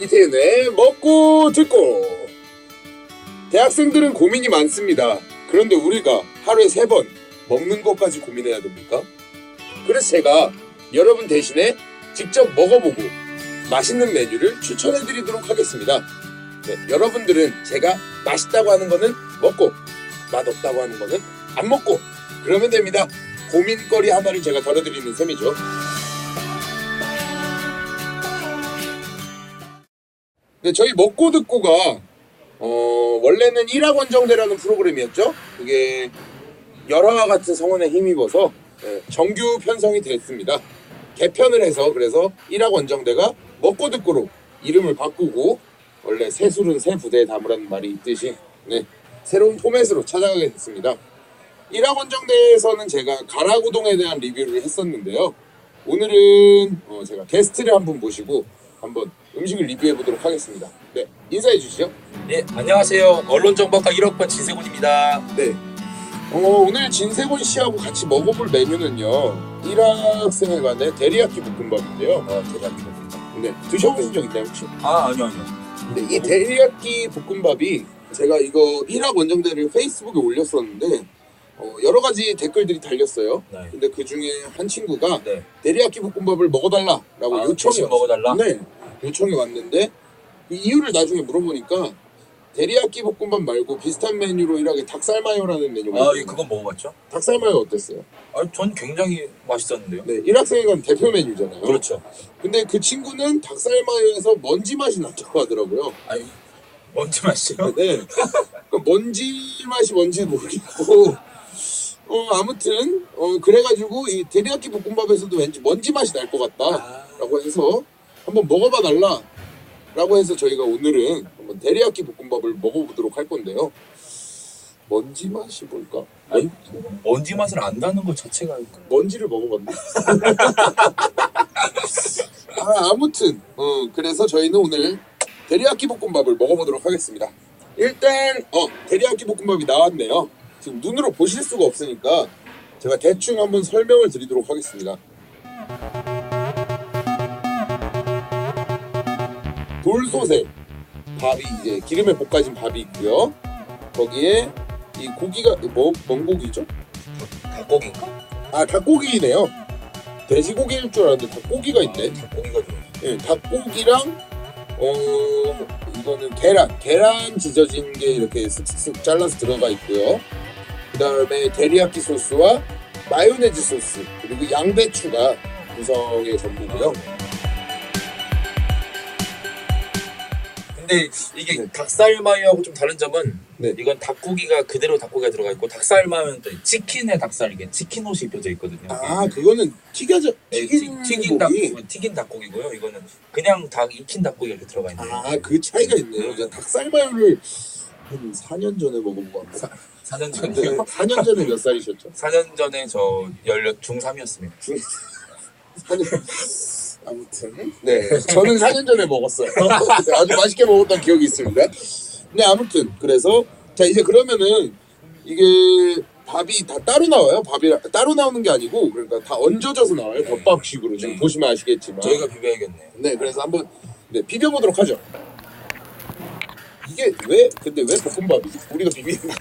이태윤의 먹고 듣고 대학생들은 고민이 많습니다. 그런데 우리가 하루에 세 번 먹는 것까지 고민해야 됩니까? 그래서 제가 여러분 대신에 직접 먹어보고 맛있는 메뉴를 추천해드리도록 하겠습니다. 네, 여러분들은 제가 맛있다고 하는 거는 먹고 맛없다고 하는 거는 안 먹고 그러면 됩니다. 고민거리 하나를 제가 덜어드리는 셈이죠. 네, 저희 먹고 듣고가 어, 원래는 일학원정대라는 프로그램이었죠. 그게 열화와 같은 성원에 힘입어서 네, 정규 편성이 됐습니다. 개편을 해서 그래서 일학원정대가 먹고 듣고로 이름을 바꾸고 원래 새술은 새 부대에 담으라는 말이 있듯이 네, 새로운 포맷으로 찾아가게 됐습니다. 일학원정대에서는 제가 가라구동에 대한 리뷰를 했었는데요. 오늘은 어, 제가 게스트를 한 분 모시고 한번 음식을 리뷰해 보도록 하겠습니다. 네, 인사해 주시죠. 네, 안녕하세요. 언론정보과 1학번 진세곤입니다. 네. 어, 오늘 진세곤 씨하고 같이 먹어볼 메뉴는요. 일학생회관의 데리야끼 볶음밥인데요. 어, 대단히 네, 드셔보신 적 있나요 혹시? 아, 아니요, 아니요. 근데 이 데리야끼 볶음밥이 제가 이거 일학 원정대를 페이스북에 올렸었는데 어, 여러 가지 댓글들이 달렸어요. 네. 근데 그 중에 한 친구가 네. 데리야끼 볶음밥을 먹어달라라고 아, 요청이 대신 먹어달라? 네, 요청이 왔는데 그 이유를 나중에 물어보니까 데리야끼 볶음밥 말고 비슷한 메뉴로 일하게 닭살마요라는 메뉴가 아. 예, 그건 먹어봤죠? 닭살마요 어땠어요? 아, 전 굉장히 맛있었는데요. 네, 일학생회관 대표 메뉴잖아요. 그렇죠. 근데 그 친구는 닭살마요에서 먼지 맛이 났다고 하더라고요. 아니, 먼저 맛이요? 네. 그 먼지 맛이 뭔지 모르겠고, 어, 아무튼, 어, 그래가지고 이 데리야끼 볶음밥에서도 왠지 먼지 맛이 날 것 같다라고 해서 한번 먹어봐 달라. 라고 해서 저희가 오늘은 한번 데리야끼 볶음밥을 먹어보도록 할 건데요. 먼지 맛이 뭘까? 아니, 먼지 맛을 안다는 것 자체가 먼지를 먹어봤네. 아, 아무튼, 어, 그래서 저희는 오늘 데리야끼 볶음밥을 먹어보도록 하겠습니다. 일단, 어, 데리야끼 볶음밥이 나왔네요. 지금 눈으로 보실 수가 없으니까 제가 대충 한번 설명을 드리도록 하겠습니다. 돌소세 밥이 이제 기름에 볶아진 밥이 있고요. 거기에 이 고기가 뭐, 뭔 고기죠? 닭고기인가? 아 닭고기네요. 돼지고기일 줄 알았는데 닭고기가 있네. 닭고기가 좀. 예, 닭고기랑 어 이거는 계란, 계란 지져진 게 이렇게 쓱쓱쓱 잘라서 들어가 있고요. 그 다음에 데리야끼 소스와 마요네즈 소스 그리고 양배추가 구성의 전부고요. 근데 이게 네. 닭살마요하고 좀 다른 점은 네. 이건 닭고기가 그대로 닭고기가 들어가 있고 닭살마요는 또 치킨의 닭살 이게 치킨 옷이 입혀져 있거든요. 아 그거는 튀겨져 네, 튀긴 튀- 튀긴 고기. 닭고기, 튀긴 닭고기고요. 이거는 그냥 닭 익힌 닭고기 이렇게 들어가 있는. 요아그 차이가 있네요. 제가 닭살마요를 한 4년 전에 먹은 것 같아요. 4년 근데 전이요. 4년 전에 몇 살이셨죠? 4년 전에 저 열몇 중3이었습니다. 4년 아무튼 네 저는 4년 전에 먹었어요 아주 맛있게 먹었던 기억이 있습니다 네 아무튼 그래서 자 이제 그러면은 이게 밥이 다 따로 나와요 밥이 따로 나오는 게 아니고 그러니까 다 얹어져서 나와요 덮밥식으로 지금 네. 보시면 아시겠지만 저희가 비벼야겠네요. 네 그래서 한번 네, 비벼 보도록 하죠 이게 왜 근데 왜 볶음밥이지 우리가 비비는 거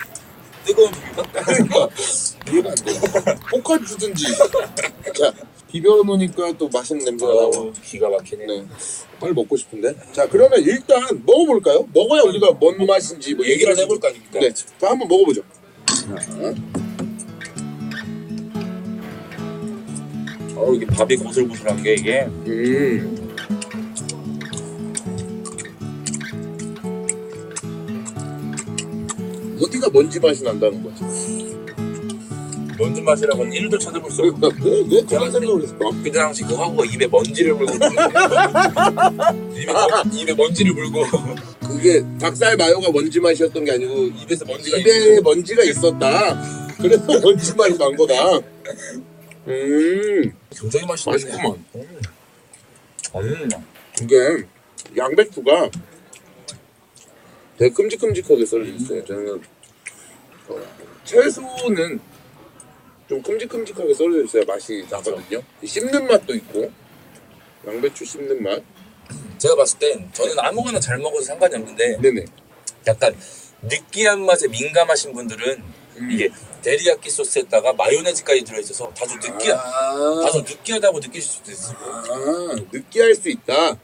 뜨거운 비빔밥? 그러니까 이해가 안 돼. 볶아 주든지. 자 비벼 놓으니까 또 맛있는 냄새가 나고. 어우, 기가 막히네. 네. 빨리 먹고 싶은데. 자 그러면 일단 먹어볼까요? 먹어야 우리가 뭔 맛인지 뭐 얘기를 해볼 거 아닙니까? 네. 자 한번 먹어보죠. 어, 이게 밥이 고슬고슬한 게 이게 음. 어디가 먼지 맛이 난다는 거지? 먼지 맛이라고는 1도 찾아볼 수 없고 왜, 왜 그런 생각을 했을까? 그 당시 그 화구가 입에 먼지를 물고 입에, 먼- 입에 먼지를 물고 그게 닭살 마요가 먼지 맛이었던 게 아니고 입에서 먼지가 입에 먼지가 있었다. 그래서 먼지 맛이 난 거다. 음, 굉장히 맛있네. 맛있구만. 음. 음. 이게 양배추가 되게 큼직큼직하게 썰려 있어요. 저는 어, 채소는 좀 큼직큼직하게 썰려 있어야 맛이 나거든요. 씹는 맛도 있고 양배추 씹는 맛. 제가 봤을 땐 저는 아무거나 잘 먹어도 상관이 없는데 네네. 약간 느끼한 맛에 민감하신 분들은 음. 이게 데리야끼 소스에다가 마요네즈까지 들어있어서 다소 느끼하 아, 다소 느끼하다고 느끼실 수도 있어요. 아, 느끼할 수 있다.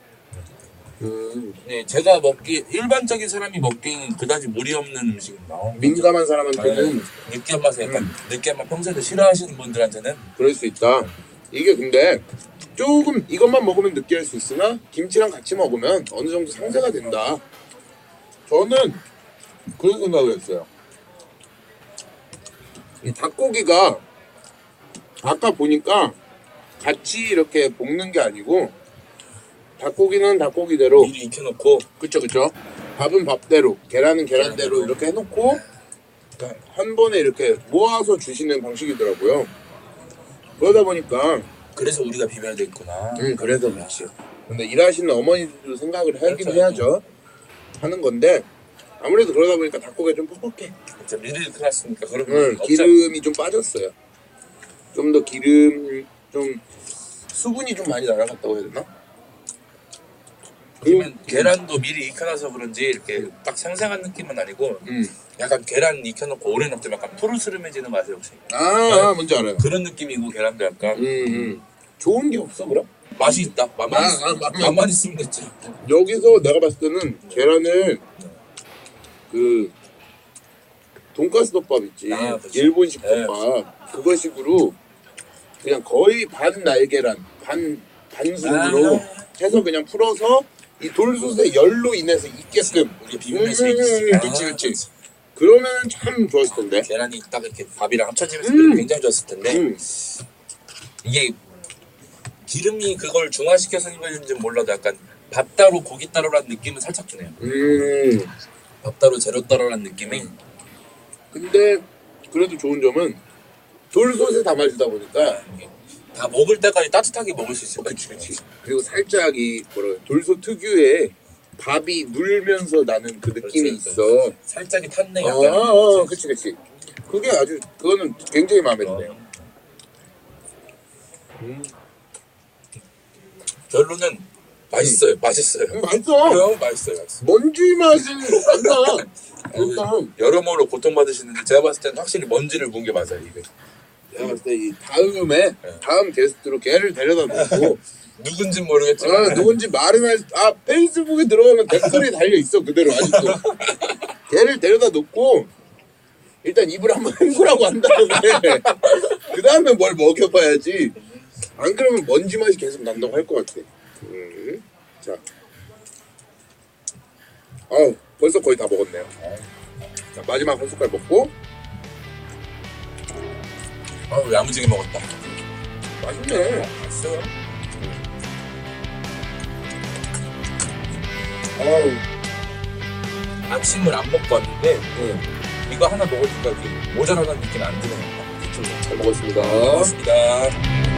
음, 네, 제가 먹기 일반적인 사람이 먹기에는 그다지 무리 없는 음식은 나온 민감한 사람한테는 느끼한 맛에 약간 음. 느끼한 맛 평소에도 싫어하시는 분들한테는 그럴 수 있다. 이게 근데 조금 이것만 먹으면 느끼할 수 있으나 김치랑 같이 먹으면 어느 정도 상쇄가 된다. 저는 그런 생각을 했어요. 이 닭고기가 아까 보니까 같이 이렇게 볶는 게 아니고 닭고기는 닭고기대로. 미리 익혀놓고. 그쵸 그쵸? 밥은 밥대로. 계란은 계란대로 이렇게 해놓고 한 번에 이렇게 모아서 주시는 방식이더라고요. 그러다 보니까 그래서 우리가 비벼야 되겠구나. 음 그래서 그렇지. 근데 일하시는 어머니들도 생각을 하긴 그렇죠. 해야죠. 하는 건데 아무래도 그러다 보니까 닭고기가 좀 퍽퍽해. 진짜 미리 익혀놨으니까 그러면 응, 없잖아. 기름이 좀 빠졌어요. 좀 더 기름 좀 수분이 좀 많이 날아갔다고 해야 되나? 아니면 계란도 미리 익혀놔서 그런지 이렇게 딱 생생한 느낌은 아니고 음. 약간 계란 익혀놓고 오래 놔두면 약간 푸르스름해지는 맛이 혹시 아, 아 뭔지 알아요 그런 느낌이고 계란도 약간 음, 음. 좋은 게 없어 그럼? 맛이 있다 맛만, 아, 있, 아, 맛만 맛만 있으면 됐지 여기서 내가 봤을 때는 계란을 그 돈가스 덮밥 있지 아, 그치. 일본식 네. 덮밥 그거식으로 그냥 거의 반 날계란 반 반숙으로 아. 해서 그냥 풀어서 이 돌솥에 열로 인해서 익게끔 음, 음, 아, 그치 그치. 그러면 참 좋았을 텐데. 계란이 딱 이렇게 밥이랑 합쳐지면서 음. 굉장히 좋았을 텐데. 음. 이게 기름이 그걸 중화시켜서 인건지 몰라도 약간 밥 따로 고기 따로라는 느낌은 살짝 주네요. 음. 밥 따로 재료 따로라는 느낌이. 근데 그래도 좋은 점은 돌솥에 담아주다 보니까 다 먹을 때까지 따뜻하게 먹을 수 있어요 그치 그치. 그리고 살짝 이 뭐라 그래, 돌솥 특유의 밥이 눌면서 나는 그 느낌이 그렇죠, 있어. 살짝이 탔네 아, 약간. 아, 아, 그치 그치. 그게 아주 그거는 굉장히 마음에 드네요. 음. 결론은 맛있어요 맛있어요. 음, 맛있어. 그럼 맛있어요 맛있어요. 먼지 맛은 난다. 일단 여러모로 고통받으시는데 제가 봤을 때는 확실히 먼지를 본 게 맞아요 이게 내가 봤을 때 이 다음에 다음 게스트로 걔를 데려다 놓고 누군진 모르겠지만 아, 누군지 말은 할, 아, 페이스북에 들어가면 댓글이 달려 있어, 그대로, 아직도. 걔를 데려다 놓고, 일단 입을 한번 헹구라고 한 다음에, 그 다음에 뭘 먹여봐야지. 안 그러면 먼지 맛이 계속 난다고 할 것 같아. 음. 자. 어 벌써 거의 다 먹었네요. 자, 마지막 한 숟갈 먹고, 아우 야무지게 먹었다 맛있네. 맛있어요 아우, 아침을 안 먹고 왔는데 응. 이거 하나 먹으니까 이렇게 모자라는 느낌이 안 드네요 잘 먹었습니다. 고맙습니다